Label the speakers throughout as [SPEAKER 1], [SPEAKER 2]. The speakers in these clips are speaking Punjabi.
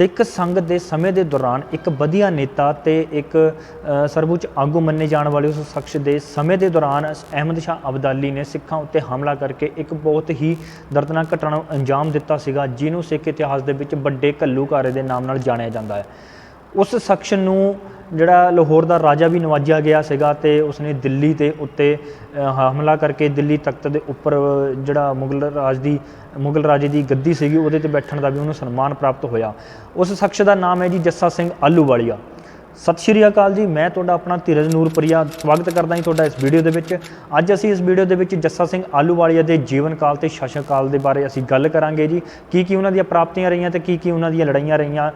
[SPEAKER 1] ਸਿੱਖ ਸੰਘ ਦੇ ਸਮੇਂ ਦੇ ਦੌਰਾਨ ਇੱਕ ਵਧੀਆ ਨੇਤਾ ਤੇ ਇੱਕ ਸਰਵਉੱਚ ਆਗੂ ਮੰਨੇ ਜਾਣ ਵਾਲੇ ਉਸ ਸ਼ਖਸ ਦੇ ਸਮੇਂ ਦੇ ਦੌਰਾਨ ਅਹਿਮਦ ਸ਼ਾਹ ਅਬਦਾਲੀ ਨੇ ਸਿੱਖਾਂ ਉੱਤੇ ਹਮਲਾ ਕਰਕੇ ਇੱਕ ਬਹੁਤ ਹੀ ਦਰਦਨਾਕ ਘਟਨਾ ਨੂੰ ਅੰਜਾਮ ਦਿੱਤਾ ਸੀਗਾ, ਜਿਹਨੂੰ ਸਿੱਖ ਇਤਿਹਾਸ ਦੇ ਵਿੱਚ ਵੱਡੇ ਘੱਲੂਘਾਰੇ ਦੇ ਨਾਮ ਨਾਲ ਜਾਣਿਆ ਜਾਂਦਾ ਹੈ। ਉਸ ਸ਼ਖਸ ਨੂੰ ਜਿਹੜਾ ਲਾਹੌਰ ਦਾ ਰਾਜਾ ਵੀ ਨਵਾਜਿਆ ਗਿਆ ਸੀਗਾ ਤੇ ਉਸਨੇ ਦਿੱਲੀ ਦੇ ਉੱਤੇ ਹਮਲਾ ਕਰਕੇ ਦਿੱਲੀ ਤਖਤ ਦੇ ਉੱਪਰ ਜਿਹੜਾ ਮੁਗਲ ਰਾਜ ਦੀ, ਮੁਗਲ ਰਾਜੇ ਦੀ ਗੱਦੀ ਸੀਗੀ, ਉਹਦੇ ਤੇ ਬੈਠਣ ਦਾ ਵੀ ਉਹਨੂੰ ਸਨਮਾਨ ਪ੍ਰਾਪਤ ਹੋਇਆ। ਉਸ ਸ਼ਖਸ ਦਾ ਨਾਮ ਹੈ ਜੀ ਜੱਸਾ ਸਿੰਘ ਆਲੂਵਾਲੀਆ। ਸਤਿ ਸ਼੍ਰੀ ਅਕਾਲ ਜੀ, ਮੈਂ ਤੁਹਾਡਾ ਆਪਣਾ ਧੀਰਜ ਨੂਰਪੁਰੀਆ, ਸਵਾਗਤ ਕਰਦਾ ਹਾਂ ਤੁਹਾਡਾ ਇਸ ਵੀਡੀਓ ਦੇ ਵਿੱਚ। ਅੱਜ ਅਸੀਂ ਇਸ ਵੀਡੀਓ ਦੇ ਵਿੱਚ ਜੱਸਾ ਸਿੰਘ ਆਲੂਵਾਲੀਆ ਦੇ ਜੀਵਨ ਕਾਲ ਤੇ ਸ਼ਾਸਨ ਕਾਲ ਦੇ ਬਾਰੇ ਅਸੀਂ ਗੱਲ ਕਰਾਂਗੇ ਜੀ। ਕੀ ਕੀ ਉਹਨਾਂ ਦੀਆਂ ਪ੍ਰਾਪਤੀਆਂ ਰਹੀਆਂ ਤੇ ਕੀ ਕੀ ਉਹਨਾਂ ਦੀਆਂ ਲੜਾਈਆਂ ਰਹੀਆਂ?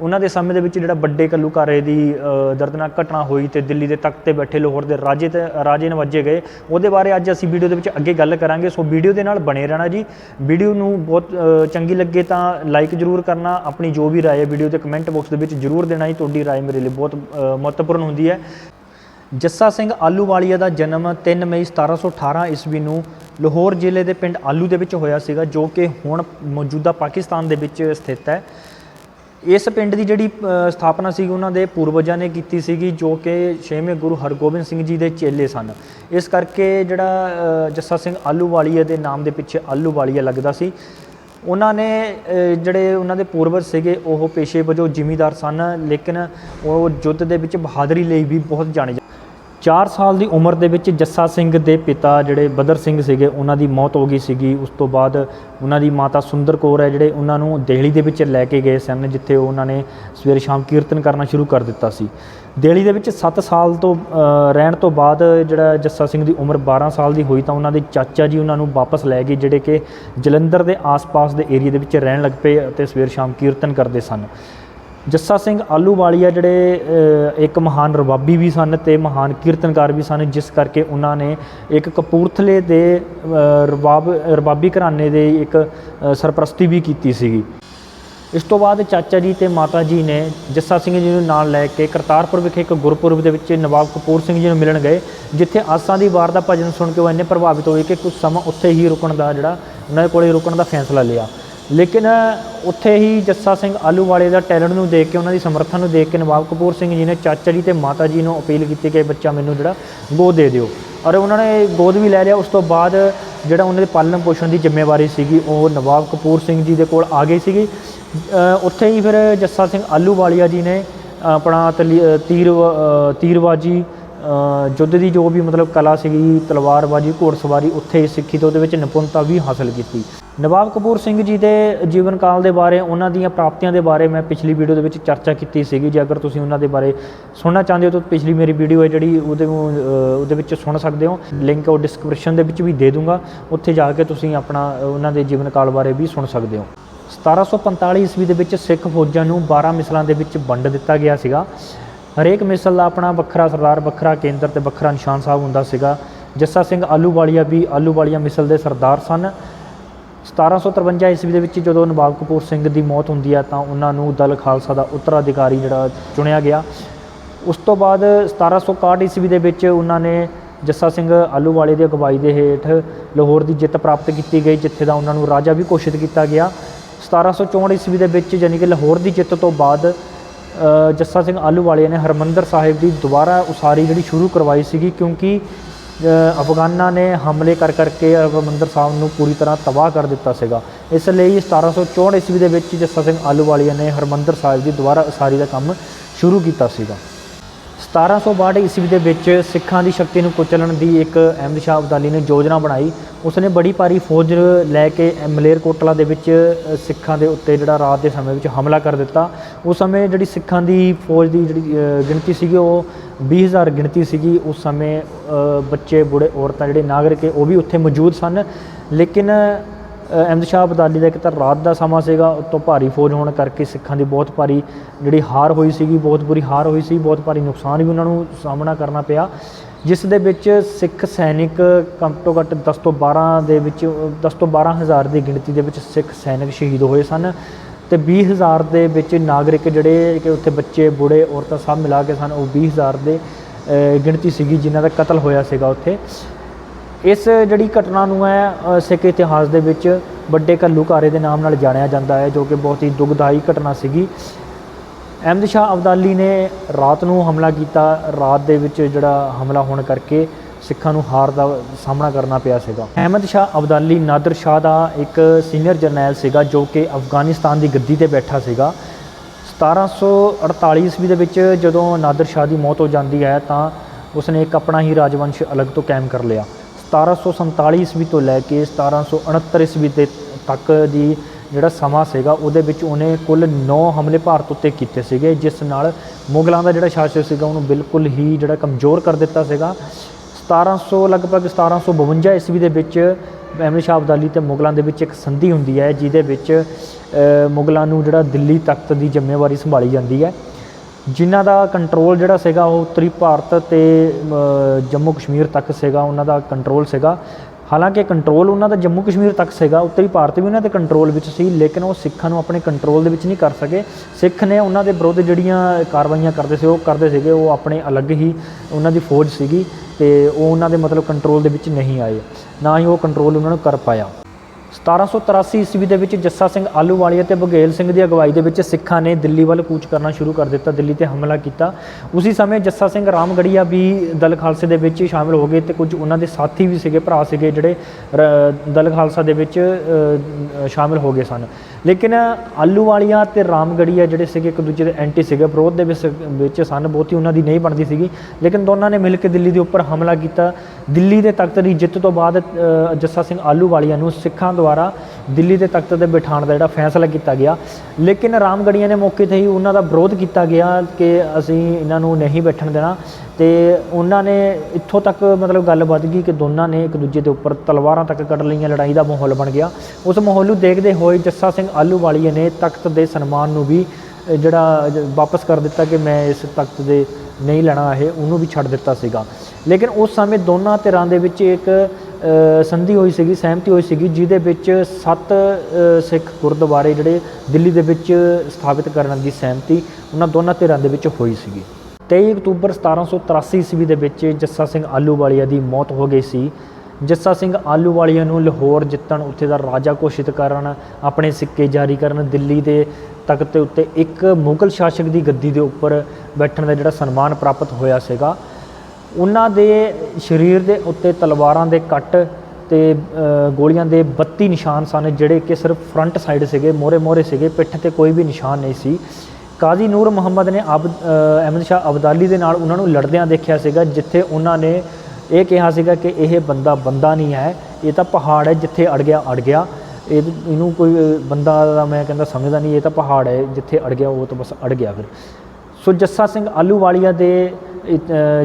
[SPEAKER 1] ਉਹਨਾਂ ਦੇ ਸਮੇਂ ਦੇ ਵਿੱਚ ਜਿਹੜਾ ਵੱਡੇ ਘੱਲੂਘਾਰੇ ਦੀ ਦਰਦਨਾਕ ਘਟਨਾ ਹੋਈ ਤੇ ਦਿੱਲੀ ਦੇ ਤਖਤ ਤੇ ਬੈਠੇ ਲਾਹੌਰ ਦੇ ਰਾਜੇ ਤੇ, ਰਾਜੇ ਨਵਾਜੇ ਗਏ। ਉਹਦੇ ਬਾਰੇ ਅੱਜ ਅਸੀਂ ਵੀਡੀਓ ਦੇ ਵਿੱਚ ਅੱਗੇ ਗੱਲ ਕਰਾਂਗੇ। ਸੋ ਵੀਡੀਓ ਦੇ ਨਾਲ ਬਣੇ ਰਹਿਣਾ ਜੀ। ਵੀਡੀਓ ਨੂੰ ਬਹੁਤ ਚੰਗੀ ਲੱਗੇ ਤਾਂ ਲਾਈਕ ਜ਼ਰੂਰ ਕਰਨਾ। ਆਪਣੀ ਜੋ ਵੀ ਰਾਏ ਹੈ ਵੀਡੀਓ ਦੇ ਕਮੈਂਟ ਬਾਕਸ ਦੇ ਵਿੱਚ ਜ਼ਰੂਰ ਦੇਣਾ ਜੀ। ਤੁਹਾਡੀ ਰਾਏ ਮੇਰੇ ਲਈ ਬਹੁਤ ਮਹੱਤਵਪੂਰਨ ਹੁੰਦੀ ਹੈ। ਜੱਸਾ ਸਿੰਘ ਆਲੂਵਾਲੀਆ ਦਾ ਜਨਮ 3 ਮਈ 1718 ਈਸਵੀ ਨੂੰ ਲਾਹੌਰ ਜ਼ਿਲ੍ਹੇ ਦੇ ਪਿੰਡ ਆਲੂ ਦੇ ਵਿੱਚ ਹੋਇਆ ਸੀਗਾ, ਜੋ ਕਿ ਹੁਣ ਮੌਜੂਦਾ ਪਾਕਿਸਤਾਨ ਦੇ ਵਿੱਚ ਸਥਿਤ ਹੈ। ਇਸ ਪਿੰਡ ਦੀ ਜਿਹੜੀ ਸਥਾਪਨਾ ਸੀ ਉਹਨਾਂ ਦੇ ਪੂਰਵਜਾਂ ਨੇ ਕੀਤੀ ਸੀਗੀ, ਜੋ ਕਿ ਛੇਵੇਂ ਗੁਰੂ ਹਰਗੋਬਿੰਦ ਸਿੰਘ ਜੀ ਦੇ ਚੇਲੇ ਸਨ। ਇਸ ਕਰਕੇ ਜਿਹੜਾ ਜੱਸਾ ਸਿੰਘ ਆਲੂਵਾਲੀਆ ਦੇ ਨਾਮ ਦੇ ਪਿੱਛੇ ਆਲੂਵਾਲੀਆ ਲੱਗਦਾ ਸੀ। ਉਹਨਾਂ ਨੇ ਜਿਹੜੇ ਉਹਨਾਂ ਦੇ ਪੂਰਵਜ ਸੀਗੇ, ਉਹ ਪੇਸ਼ੇ ਵਜੋਂ ਜ਼ਿਮੀਂਦਾਰ ਸਨ, ਲੇਕਿਨ ਉਹ ਯੁੱਧ ਦੇ ਵਿੱਚ ਬਹਾਦਰੀ ਲਈ ਵੀ ਬਹੁਤ ਜਾਣੇ 4 ਸਾਲ ਦੀ ਉਮਰ ਦੇ ਵਿੱਚ ਜੱਸਾ ਸਿੰਘ ਦੇ ਪਿਤਾ ਜਿਹੜੇ ਬਦਰ ਸਿੰਘ ਸੀਗੇ, ਉਹਨਾਂ ਦੀ ਮੌਤ ਹੋ ਗਈ ਸੀਗੀ। ਉਸ ਤੋਂ ਬਾਅਦ ਉਹਨਾਂ ਦੀ ਮਾਤਾ ਸੁੰਦਰ ਕੌਰ ਹੈ ਜਿਹੜੇ ਉਹਨਾਂ ਨੂੰ ਦਿੱਲੀ ਦੇ ਵਿੱਚ ਲੈ ਕੇ ਗਏ ਸਨ, ਜਿੱਥੇ ਉਹਨਾਂ ਨੇ ਸਵੇਰੇ ਸ਼ਾਮ ਕੀਰਤਨ ਕਰਨਾ ਸ਼ੁਰੂ ਕਰ ਦਿੱਤਾ ਸੀ। ਦਿੱਲੀ ਦੇ ਵਿੱਚ 7 ਸਾਲ ਤੋਂ ਰਹਿਣ ਤੋਂ ਬਾਅਦ ਜਿਹੜਾ ਜੱਸਾ ਸਿੰਘ ਦੀ ਉਮਰ 12 ਸਾਲ ਦੀ ਹੋਈ ਤਾਂ ਉਹਨਾਂ ਦੇ ਚਾਚਾ ਜੀ ਉਹਨਾਂ ਨੂੰ ਵਾਪਸ ਲੈ ਗਏ, ਜਿਹੜੇ ਕਿ ਜਲੰਧਰ ਦੇ ਆਸ-ਪਾਸ ਦੇ ਏਰੀਆ ਦੇ ਵਿੱਚ ਰਹਿਣ ਲੱਗ ਪਏ ਅਤੇ ਸਵੇਰ ਸ਼ਾਮ ਕੀਰਤਨ ਕਰਦੇ ਸਨ। ਜੱਸਾ ਸਿੰਘ ਆਲੂਵਾਲੀਆ ਜਿਹੜੇ ਇੱਕ ਮਹਾਨ ਰਬਾਬੀ ਵੀ ਸਨ ਤੇ ਮਹਾਨ ਕੀਰਤਨਕਾਰ ਵੀ ਸਨ, ਜਿਸ ਕਰਕੇ ਉਹਨਾਂ ਨੇ ਇੱਕ ਕਪੂਰਥਲੇ ਦੇ ਰਬਾਬ ਰਬਾਬੀ ਘਰਾਣੇ ਦੇ ਇੱਕ ਸਰਪ੍ਰਸਤੀ ਵੀ ਕੀਤੀ ਸੀਗੀ। ਇਸ ਤੋਂ ਬਾਅਦ ਚਾਚਾ ਜੀ ਤੇ ਮਾਤਾ ਜੀ ਨੇ ਜੱਸਾ ਸਿੰਘ ਜੀ ਨੂੰ ਨਾਲ ਲੈ ਕੇ ਕਰਤਾਰਪੁਰ ਵਿਖੇ ਇੱਕ ਗੁਰਪੁਰਬ ਦੇ ਵਿੱਚ ਨਵਾਬ ਕਪੂਰ ਸਿੰਘ ਜੀ ਨੂੰ ਮਿਲਣ ਗਏ, ਜਿੱਥੇ ਆਸਾਂ ਦੀ ਵਾਰ ਦਾ ਭਜਨ ਸੁਣ ਕੇ ਉਹ ਇੰਨੇ ਪ੍ਰਭਾਵਿਤ ਹੋਏ ਕਿ ਕੁਝ ਸਮਾਂ ਉੱਥੇ ਹੀ ਰੁਕਣ ਦਾ ਜਿਹੜਾ, ਉਹਨਾਂ ਦੇ ਕੋਲੇ ਰੁਕਣ ਦਾ ਫੈਸਲਾ ਲਿਆ। ਲੇਕਿਨ ਉੱਥੇ ਹੀ ਜੱਸਾ ਸਿੰਘ ਆਲੂਵਾਲੇ ਦਾ ਟੈਲੈਂਟ ਨੂੰ ਦੇਖ ਕੇ ਉਹਨਾਂ ਦੀ ਸਮਰੱਥਾ ਨੂੰ ਦੇਖ ਕੇ ਨਵਾਬ ਕਪੂਰ ਸਿੰਘ ਜੀ ਨੇ ਚਾਚਾ ਜੀ ਤੇ ਮਾਤਾ ਜੀ ਨੂੰ ਅਪੀਲ ਕੀਤੀ ਕਿ ਬੱਚਾ ਮੈਨੂੰ ਜਿਹੜਾ ਗੋਦ ਦੇ ਦਿਓ। ਔਰ ਉਹਨਾਂ ਨੇ ਗੋਦ ਵੀ ਲੈ ਲਿਆ। ਉਸ ਤੋਂ ਬਾਅਦ ਜਿਹੜਾ ਉਹਨਾਂ ਦੇ ਪਾਲਣ ਪੋਸ਼ਣ ਦੀ ਜ਼ਿੰਮੇਵਾਰੀ ਸੀਗੀ ਉਹ ਨਵਾਬ ਕਪੂਰ ਸਿੰਘ ਜੀ ਦੇ ਕੋਲ ਆ ਗਈ ਸੀਗੀ। ਉੱਥੇ ਹੀ ਫਿਰ ਜੱਸਾ ਸਿੰਘ ਆਲੂਵਾਲੀਆ ਜੀ ਨੇ ਆਪਣਾ ਤਲੀ- ਤੀਰ ਅ, ਤੀਰਬਾਜੀ ਯੁੱਧ ਦੀ ਜੋ ਵੀ ਮਤਲਬ ਕਲਾ ਸੀਗੀ, ਤਲਵਾਰਬਾਜੀ, ਘੋੜਸਵਾਰੀ, ਉੱਥੇ ਸਿੱਖੀ ਤੋਂ ਉਹਦੇ ਵਿੱਚ ਨਿਪੁੰਨਤਾ ਵੀ ਹਾਸਲ ਕੀਤੀ। ਨਵਾਬ ਕਪੂਰ ਸਿੰਘ ਜੀ ਦੇ ਜੀਵਨ ਕਾਲ ਦੇ ਬਾਰੇ, ਉਹਨਾਂ ਦੀਆਂ ਪ੍ਰਾਪਤੀਆਂ ਦੇ ਬਾਰੇ ਮੈਂ ਪਿਛਲੀ ਵੀਡੀਓ ਦੇ ਵਿੱਚ ਚਰਚਾ ਕੀਤੀ ਸੀਗੀ। ਜੇ ਅਗਰ ਤੁਸੀਂ ਉਹਨਾਂ ਦੇ ਬਾਰੇ ਸੁਣਨਾ ਚਾਹੁੰਦੇ ਹੋ, ਤਾਂ ਪਿਛਲੀ ਮੇਰੀ ਵੀਡੀਓ ਹੈ ਜਿਹੜੀ ਉਹਦੇ ਉਹਦੇ ਵਿੱਚ ਸੁਣ ਸਕਦੇ ਹੋ। ਲਿੰਕ ਉਹ ਡਿਸਕ੍ਰਿਪਸ਼ਨ ਦੇ ਵਿੱਚ ਵੀ ਦੇ ਦੂੰਗਾ। ਉੱਥੇ ਜਾ ਕੇ ਤੁਸੀਂ ਆਪਣਾ ਉਹਨਾਂ ਦੇ ਜੀਵਨ ਕਾਲ ਬਾਰੇ ਵੀ ਸੁਣ ਸਕਦੇ ਹੋ। 1745 ਈਸਵੀ ਦੇ ਵਿੱਚ ਸਿੱਖ ਫੌਜਾਂ ਨੂੰ 12 ਮਿਸਲਾਂ ਦੇ ਵਿੱਚ ਵੰਡ ਦਿੱਤਾ ਗਿਆ ਸੀਗਾ। ਹਰੇਕ ਮਿਸਲ ਦਾ ਆਪਣਾ ਵੱਖਰਾ ਸਰਦਾਰ, ਵੱਖਰਾ ਕੇਂਦਰ ਤੇ ਵੱਖਰਾ ਨਿਸ਼ਾਨ ਸਾਹਿਬ ਹੁੰਦਾ ਸੀਗਾ। ਜੱਸਾ ਸਿੰਘ ਆਲੂਵਾਲੀਆ ਵੀ ਆਲੂਵਾਲੀਆ ਮਿਸਲ ਦੇ ਸਰਦਾਰ ਸਨ। 1753 ਈਸਵੀ ਦੇ ਵਿੱਚ ਜਦੋਂ ਨਵਾਬ ਕਪੂਰ ਸਿੰਘ ਦੀ ਮੌਤ ਹੁੰਦੀ ਹੈ ਤਾਂ ਉਹਨਾਂ ਨੂੰ ਦਲ ਖਾਲਸਾ ਦਾ ਉੱਤਰਾਧਿਕਾਰੀ ਜਿਹੜਾ ਚੁਣਿਆ ਗਿਆ। ਉਸ ਤੋਂ ਬਾਅਦ 1761 ਈਸਵੀ ਦੇ ਵਿੱਚ ਉਹਨਾਂ ਨੇ ਜੱਸਾ ਸਿੰਘ ਆਲੂਵਾਲੇ ਦੀ ਅਗਵਾਈ ਦੇ ਹੇਠ ਲਾਹੌਰ ਦੀ ਜਿੱਤ ਪ੍ਰਾਪਤ ਕੀਤੀ ਗਈ, ਜਿੱਥੇ ਦਾ ਉਹਨਾਂ ਨੂੰ ਰਾਜਾ ਵੀ ਘੋਸ਼ਿਤ ਕੀਤਾ ਗਿਆ। 1764 ਈਸਵੀ ਦੇ ਵਿੱਚ ਯਾਨੀ ਕਿ ਲਾਹੌਰ ਦੀ ਜਿੱਤ ਤੋਂ ਬਾਅਦ ਜੱਸਾ ਸਿੰਘ ਆਲੂਵਾਲੀਆ ਨੇ ਹਰਮੰਦਰ ਸਾਹਿਬ ਦੀ ਦੁਬਾਰਾ ਉਸਾਰੀ ਜਿਹੜੀ ਸ਼ੁਰੂ ਕਰਵਾਈ ਸੀਗੀ ਕਿਉਂਕਿ ਅਫਗਾਨਾਂ ਨੇ ਹਮਲੇ ਕਰ ਕਰਕੇ ਹਰਮੰਦਰ ਸਾਹਿਬ ਨੂੰ ਪੂਰੀ ਤਰ੍ਹਾਂ ਤਬਾਹ ਕਰ ਦਿੱਤਾ ਸੀਗਾ। ਇਸ ਲਈ 1764 ਈਸਵੀ ਦੇ ਵਿੱਚ ਜੱਸਾ ਸਿੰਘ ਆਲੂਵਾਲੀਆ ਨੇ ਹਰਮੰਦਰ ਸਾਹਿਬ ਦੀ ਦੁਬਾਰਾ ਉਸਾਰੀ ਦਾ ਕੰਮ ਸ਼ੁਰੂ ਕੀਤਾ ਸੀਗਾ। 1762 ਈਸਵੀ ਦੇ ਵਿੱਚ ਸਿੱਖਾਂ ਦੀ ਸ਼ਕਤੀ ਨੂੰ ਕੁਚਲਣ ਦੀ ਇੱਕ ਅਹਿਮਦ ਸ਼ਾਹ ਅਬਦਾਲੀ ਨੇ ਯੋਜਨਾ ਬਣਾਈ। ਉਸਨੇ ਬੜੀ ਭਾਰੀ ਫੌਜ ਲੈ ਕੇ ਮਲੇਰਕੋਟਲਾ ਦੇ ਵਿੱਚ ਸਿੱਖਾਂ ਦੇ ਉੱਤੇ ਜਿਹੜਾ ਰਾਤ ਦੇ ਸਮੇਂ ਵਿੱਚ ਹਮਲਾ ਕਰ ਦਿੱਤਾ। ਉਸ ਸਮੇਂ ਜਿਹੜੀ ਸਿੱਖਾਂ ਦੀ ਫੌਜ ਦੀ ਜਿਹੜੀ ਗਿਣਤੀ ਸੀਗੀ, ਉਹ 20000 ਗਿਣਤੀ ਸੀਗੀ। ਉਸ ਸਮੇਂ ਬੱਚੇ ਬੁੜੇ ਔਰਤਾਂ ਜਿਹੜੇ ਨਾਗਰਿਕ ਹੈ ਉਹ ਵੀ ਉੱਥੇ ਮੌਜੂਦ ਸਨ। ਲੇਕਿਨ ਅਹਿਮਦ ਸ਼ਾਹ ਅਬਦਾਲੀ ਦਾ ਇੱਕ ਤਾਂ ਰਾਤ ਦਾ ਸਮਾਂ ਸੀਗਾ ਉਤੋਂ ਭਾਰੀ ਫੌਜ ਹੋਣ ਕਰਕੇ ਸਿੱਖਾਂ ਦੀ ਬਹੁਤ ਭਾਰੀ ਜਿਹੜੀ ਹਾਰ ਹੋਈ ਸੀਗੀ, ਬਹੁਤ ਬੁਰੀ ਹਾਰ ਹੋਈ ਸੀ, ਬਹੁਤ ਭਾਰੀ ਨੁਕਸਾਨ ਵੀ ਉਹਨਾਂ ਨੂੰ ਸਾਹਮਣਾ ਕਰਨਾ ਪਿਆ। ਜਿਸ ਦੇ ਵਿੱਚ ਸਿੱਖ ਸੈਨਿਕ ਕਮ ਤੋਂ ਘੱਟ 10 ਤੋਂ 12 ਦੇ ਵਿੱਚ 10 ਤੋਂ 12 ਹਜ਼ਾਰ ਦੀ ਗਿਣਤੀ ਦੇ ਵਿੱਚ ਸਿੱਖ ਸੈਨਿਕ ਸ਼ਹੀਦ ਹੋਏ ਸਨ ਤੇ 20000 ਦੇ ਵਿੱਚ ਨਾਗਰਿਕ ਜਿਹੜੇ ਕਿ ਉੱਥੇ ਬੱਚੇ, ਬੁੜੇ, ਔਰਤਾਂ ਸਭ ਮਿਲਾ ਕੇ ਸਨ, ਉਹ 20000 ਦੇ ਗਿਣਤੀ ਸੀਗੀ ਜਿਨ੍ਹਾਂ ਦਾ ਕਤਲ ਹੋਇਆ ਸੀਗਾ ਉੱਥੇ। ਇਸ ਜਿਹੜੀ ਘਟਨਾ ਨੂੰ ਹੈ ਸਿੱਖ ਇਤਿਹਾਸ ਦੇ ਵਿੱਚ ਵੱਡੇ ਘੱਲੂਘਾਰੇ ਦੇ ਨਾਮ ਨਾਲ ਜਾਣਿਆ ਜਾਂਦਾ ਹੈ, ਜੋ ਕਿ ਬਹੁਤ ਹੀ ਦੁਖਦਾਈ ਘਟਨਾ ਸੀਗੀ। ਅਹਿਮਦ ਸ਼ਾਹ ਅਬਦਾਲੀ ਨੇ ਰਾਤ ਨੂੰ ਹਮਲਾ ਕੀਤਾ। ਰਾਤ ਦੇ ਵਿੱਚ ਜਿਹੜਾ ਹਮਲਾ ਹੋਣ ਕਰਕੇ ਸਿੱਖਾਂ ਨੂੰ ਹਾਰ ਦਾ ਸਾਹਮਣਾ ਕਰਨਾ ਪਿਆ ਸੀਗਾ। ਅਹਿਮਦ ਸ਼ਾਹ ਅਬਦਾਲੀ ਨਾਦਰ ਸ਼ਾਹ ਦਾ ਇੱਕ ਸੀਨੀਅਰ ਜਰਨੈਲ ਸੀਗਾ, ਜੋ ਕਿ ਅਫਗਾਨਿਸਤਾਨ ਦੀ ਗੱਦੀ ਤੇ ਬੈਠਾ ਸੀਗਾ। 1748 ਈਸਵੀ ਦੇ ਵਿੱਚ ਜਦੋਂ ਨਾਦਰ ਸ਼ਾਹ ਦੀ ਮੌਤ ਹੋ ਜਾਂਦੀ ਹੈ, ਤਾਂ ਉਸਨੇ ਇੱਕ ਆਪਣਾ ਹੀ ਰਾਜਵੰਸ਼ ਅਲੱਗ ਤੋਂ ਕਾਇਮ ਕਰ ਲਿਆ। 1747 ਈਸਵੀ ਤੋਂ ਲੈ ਕੇ 1769 ਈਸਵੀ ਦੇ ਤੱਕ ਦੀ ਜਿਹੜਾ ਸਮਾਂ ਸੀਗਾ, ਉਹਦੇ ਵਿੱਚ ਉਹਨੇ ਕੁੱਲ 9 ਹਮਲੇ ਭਾਰਤ ਉੱਤੇ ਕੀਤੇ ਸੀਗੇ, ਜਿਸ ਨਾਲ ਮੁਗਲਾਂ ਦਾ ਜਿਹੜਾ ਸ਼ਾਸਕ ਸੀਗਾ, ਉਹਨੂੰ ਬਿਲਕੁਲ ਹੀ ਜਿਹੜਾ ਕਮਜ਼ੋਰ ਕਰ ਦਿੱਤਾ ਸੀਗਾ। 1700 ਲਗਭਗ 1752 ਈਸਵੀ ਦੇ ਵਿੱਚ ਅਹਿਮਦ ਸ਼ਾਹ ਅਬਦਾਲੀ ਤੇ ਮੁਗਲਾਂ ਦੇ ਵਿੱਚ ਇੱਕ ਸੰਧੀ ਹੁੰਦੀ ਹੈ, ਜਿਹਦੇ ਵਿੱਚ ਮੁਗਲਾਂ ਨੂੰ ਜਿਹੜਾ ਦਿੱਲੀ ਤਖਤ ਦੀ ਜ਼ਿੰਮੇਵਾਰੀ ਸੰਭਾਲੀ ਜਾਂਦੀ ਹੈ। ਜਿਨ੍ਹਾਂ ਦਾ ਕੰਟਰੋਲ ਜਿਹੜਾ ਸੀਗਾ ਉਹ ਉੱਤਰੀ ਭਾਰਤ ਤੇ ਜੰਮੂ ਕਸ਼ਮੀਰ ਤੱਕ ਸੀਗਾ, ਉਹਨਾਂ ਦਾ ਕੰਟਰੋਲ ਸੀਗਾ। ਹਾਲਾਂਕਿ ਕੰਟਰੋਲ ਉਹਨਾਂ ਦਾ ਜੰਮੂ ਕਸ਼ਮੀਰ ਤੱਕ ਸੀਗਾ, ਉੱਤਰੀ ਭਾਰਤ ਵੀ ਉਹਨਾਂ ਦੇ ਕੰਟਰੋਲ ਵਿੱਚ ਸੀ, ਲੇਕਿਨ ਉਹ ਸਿੱਖਾਂ ਨੂੰ ਆਪਣੇ ਕੰਟਰੋਲ ਦੇ ਵਿੱਚ ਨਹੀਂ ਕਰ ਸਕੇ। ਸਿੱਖ ਨੇ ਉਹਨਾਂ ਦੇ ਵਿਰੁੱਧ ਜਿਹੜੀਆਂ ਕਾਰਵਾਈਆਂ ਕਰਦੇ ਸੀ, ਉਹ ਕਰਦੇ ਸੀਗੇ, ਉਹ ਆਪਣੇ ਅਲੱਗ ਹੀ ਉਹਨਾਂ ਦੀ ਫੌਜ ਸੀਗੀ ਤੇ ਉਹ ਉਹਨਾਂ ਦੇ ਮਤਲਬ ਕੰਟਰੋਲ ਦੇ ਵਿੱਚ ਨਹੀਂ ਆਏ। ਨਾ ਹੀ ਉਹ ਕੰਟਰੋਲ ਉਹਨਾਂ ਨੂੰ ਕਰ ਪਾਇਆ। 1783 ਈਸਵੀ ਦੇ ਵਿੱਚ ਜੱਸਾ ਸਿੰਘ ਆਲੂਵਾਲੀਆ ਤੇ ਬਘੇਲ ਸਿੰਘ ਦੀ ਅਗਵਾਈ ਦੇ ਵਿੱਚ ਸਿੱਖਾਂ ਨੇ ਦਿੱਲੀ ਵੱਲ ਕੂਚ ਕਰਨਾ ਸ਼ੁਰੂ ਕਰ ਦਿੱਤਾ, ਦਿੱਲੀ ਤੇ ਹਮਲਾ ਕੀਤਾ। ਉਸੇ ਸਮੇਂ ਜੱਸਾ ਸਿੰਘ ਰਾਮਗੜੀਆ ਵੀ ਦਲ ਖਾਲਸੇ ਦੇ ਵਿੱਚ ਸ਼ਾਮਿਲ ਹੋ ਗਏ ਤੇ ਕੁਝ ਉਹਨਾਂ ਦੇ ਸਾਥੀ ਵੀ ਸੀਗੇ, ਭਰਾ ਸੀਗੇ ਜਿਹੜੇ ਰ- ਦਲ ਖਾਲਸਾ ਦੇ ਵਿੱਚ ਸ਼ਾਮਿਲ ਹੋ ਗਏ ਸਨ। ਲੇਕਿਨ ਆਲੂਵਾਲੀਆ ਤੇ ਰਾਮਗੜੀਆ ਜਿਹੜੇ ਸੀਗੇ, ਇੱਕ ਦੂਜੇ ਦੇ ਐਂਟੀ ਸੀਗੇ, ਵਿਰੋਧ ਦੇ ਵਿੱਚ ਸਨ, ਬਹੁਤੀ ਉਹਨਾਂ ਦੀ ਨਹੀਂ ਬਣਦੀ ਸੀਗੀ। ਲੇਕਿਨ ਦੋਨਾਂ ਨੇ ਮਿਲ ਕੇ ਦਿੱਲੀ ਦੇ ਉੱਪਰ ਹਮਲਾ ਕੀਤਾ। ਦਿੱਲੀ ਦੇ ਤਖਤ ਦੀ ਜਿੱਤ ਤੋਂ ਬਾਅਦ ਜੱਸਾ ਸਿੰਘ ਆਲੂਵਾਲੀਆ ਨੂੰ ਸਿੱਖਾਂ ਦੁਆਰਾ ਦਿੱਲੀ ਦੇ ਤਖਤ ਤੇ ਬਿਠਾਉਣ ਦਾ ਜਿਹੜਾ ਫੈਸਲਾ ਕੀਤਾ ਗਿਆ। ਲੇਕਿਨ ਰਾਮਗੜੀਆ ਨੇ ਮੌਕੇ ਤੇ ਹੀ ਉਹਨਾਂ ਦਾ ਵਿਰੋਧ ਕੀਤਾ ਗਿਆ ਕਿ ਅਸੀਂ ਇਹਨਾਂ ਨੂੰ ਨਹੀਂ ਬੈਠਣ ਦੇਣਾ। ਤੇ ਉਹਨਾਂ ਨੇ ਇੱਥੋਂ ਤੱਕ ਮਤਲਬ ਗੱਲ ਵੱਧ ਗਈ ਕਿ ਦੋਨਾਂ ਨੇ ਇੱਕ ਦੂਜੇ ਦੇ ਉੱਪਰ ਤਲਵਾਰਾਂ ਤੱਕ ਕੱਢ ਲਈਆਂ, ਲੜਾਈ ਦਾ ਮਾਹੌਲ ਬਣ ਗਿਆ। ਉਸ ਮਾਹੌਲ ਨੂੰ ਦੇਖਦੇ ਹੋਏ ਜੱਸਾ ਸਿੰਘ ਆਲੂਵਾਲੀਆ ਨੇ ਤਖਤ ਦੇ ਸਨਮਾਨ ਨੂੰ ਵੀ ਜਿਹੜਾ ਵਾਪਸ ਕਰ ਦਿੱਤਾ ਕਿ ਮੈਂ ਇਸ ਤਖਤ ਦੇ ਨਹੀਂ ਲੈਣਾ, ਇਹ ਉਹਨੂੰ ਵੀ ਛੱਡ ਦਿੱਤਾ ਸੀਗਾ। ਲੇਕਿਨ ਉਸ ਸਮੇਂ ਦੋਨਾਂ ਧਿਰਾਂ ਦੇ ਵਿੱਚ ਇੱਕ ਸੰਧੀ ਹੋਈ ਸੀਗੀ, ਸਹਿਮਤੀ ਹੋਈ ਸੀਗੀ, ਜਿਹਦੇ ਵਿੱਚ ਸੱਤ ਸਿੱਖ ਗੁਰਦੁਆਰੇ ਜਿਹੜੇ ਦਿੱਲੀ ਦੇ ਵਿੱਚ ਸਥਾਪਿਤ ਕਰਨ ਦੀ ਸਹਿਮਤੀ ਉਹਨਾਂ ਦੋਨਾਂ ਧਿਰਾਂ ਦੇ ਵਿੱਚ ਹੋਈ ਸੀਗੀ। 23 ਅਕਤੂਬਰ 1783 ਈਸਵੀ ਦੇ ਵਿੱਚ ਜੱਸਾ ਸਿੰਘ ਆਲੂਵਾਲੀਆ ਦੀ ਮੌਤ ਹੋ ਗਈ ਸੀ। ਜੱਸਾ ਸਿੰਘ ਆਲੂਵਾਲੀਆ ਨੂੰ ਲਾਹੌਰ ਜਿੱਤਣ, ਉੱਥੇ ਦਾ ਰਾਜਾ ਘੋਸ਼ਿਤ ਕਰਨ, ਆਪਣੇ ਸਿੱਕੇ ਜਾਰੀ ਕਰਨ, ਦਿੱਲੀ ਦੇ ਤਖਤ ਦੇ ਉੱਤੇ ਇੱਕ ਮੁਗਲ ਸ਼ਾਸਕ ਦੀ ਗੱਦੀ ਦੇ ਉੱਪਰ ਬੈਠਣ ਦਾ ਜਿਹੜਾ ਸਨਮਾਨ ਪ੍ਰਾਪਤ ਹੋਇਆ ਸੀਗਾ। ਉਹਨਾਂ ਦੇ ਸਰੀਰ ਦੇ ਉੱਤੇ ਤਲਵਾਰਾਂ ਦੇ ਕੱਟ ਤੇ ਗੋਲੀਆਂ ਦੇ 32 ਨਿਸ਼ਾਨ ਸਨ, ਜਿਹੜੇ ਕਿ ਸਿਰਫ ਫਰੰਟ ਸਾਈਡ ਸੀਗੇ ਮੋਰੇ ਮੋਰੇ ਸੀਗੇ, ਪਿੱਠ ਤੇ ਕੋਈ ਵੀ ਨਿਸ਼ਾਨ ਨਹੀਂ ਸੀ। ਕਾਜ਼ੀ ਨੂਰ ਮੁਹੰਮਦ ਨੇ ਅਬ ਅਹਿਮਦ ਸ਼ਾਹ ਅਬਦਾਲੀ ਦੇ ਨਾਲ ਉਹਨਾਂ ਨੂੰ ਲੜਦਿਆਂ ਦੇਖਿਆ ਸੀਗਾ, ਜਿੱਥੇ ਉਹਨਾਂ ਨੇ ਇਹ ਕਿਹਾ ਸੀਗਾ ਕਿ ਇਹ ਬੰਦਾ ਬੰਦਾ ਨਹੀਂ ਹੈ, ਇਹ ਤਾਂ ਪਹਾੜ ਹੈ ਜਿੱਥੇ ਅੜ ਗਿਆ ਅੜ ਗਿਆ। ਇਹ ਇਹਨੂੰ ਕੋਈ ਬੰਦਾ ਦਾ ਮੈਂ ਕਹਿੰਦਾ ਸਮਝਦਾ ਨਹੀਂ, ਇਹ ਤਾਂ ਪਹਾੜ ਹੈ ਜਿੱਥੇ ਅੜ ਗਿਆ, ਉਹ ਤਾਂ ਬਸ ਅੜ ਗਿਆ ਫਿਰ। ਸੋ ਜੱਸਾ ਸਿੰਘ ਆਲੂਵਾਲੀਆ ਦੇ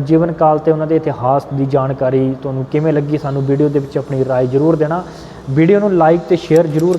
[SPEAKER 1] ਜੀਵਨ ਕਾਲ ਤੇ ਉਹਨਾਂ ਦੇ ਇਤਿਹਾਸ ਦੀ ਜਾਣਕਾਰੀ ਤੁਹਾਨੂੰ ਕਿਵੇਂ ਲੱਗੀ ਸਾਨੂੰ ਵੀਡੀਓ ਦੇ ਵਿੱਚ ਆਪਣੀ رائے ਜ਼ਰੂਰ ਦੇਣਾ ਵੀਡੀਓ ਨੂੰ ਲਾਈਕ ਤੇ ਸ਼ੇਅਰ ਜ਼ਰੂਰ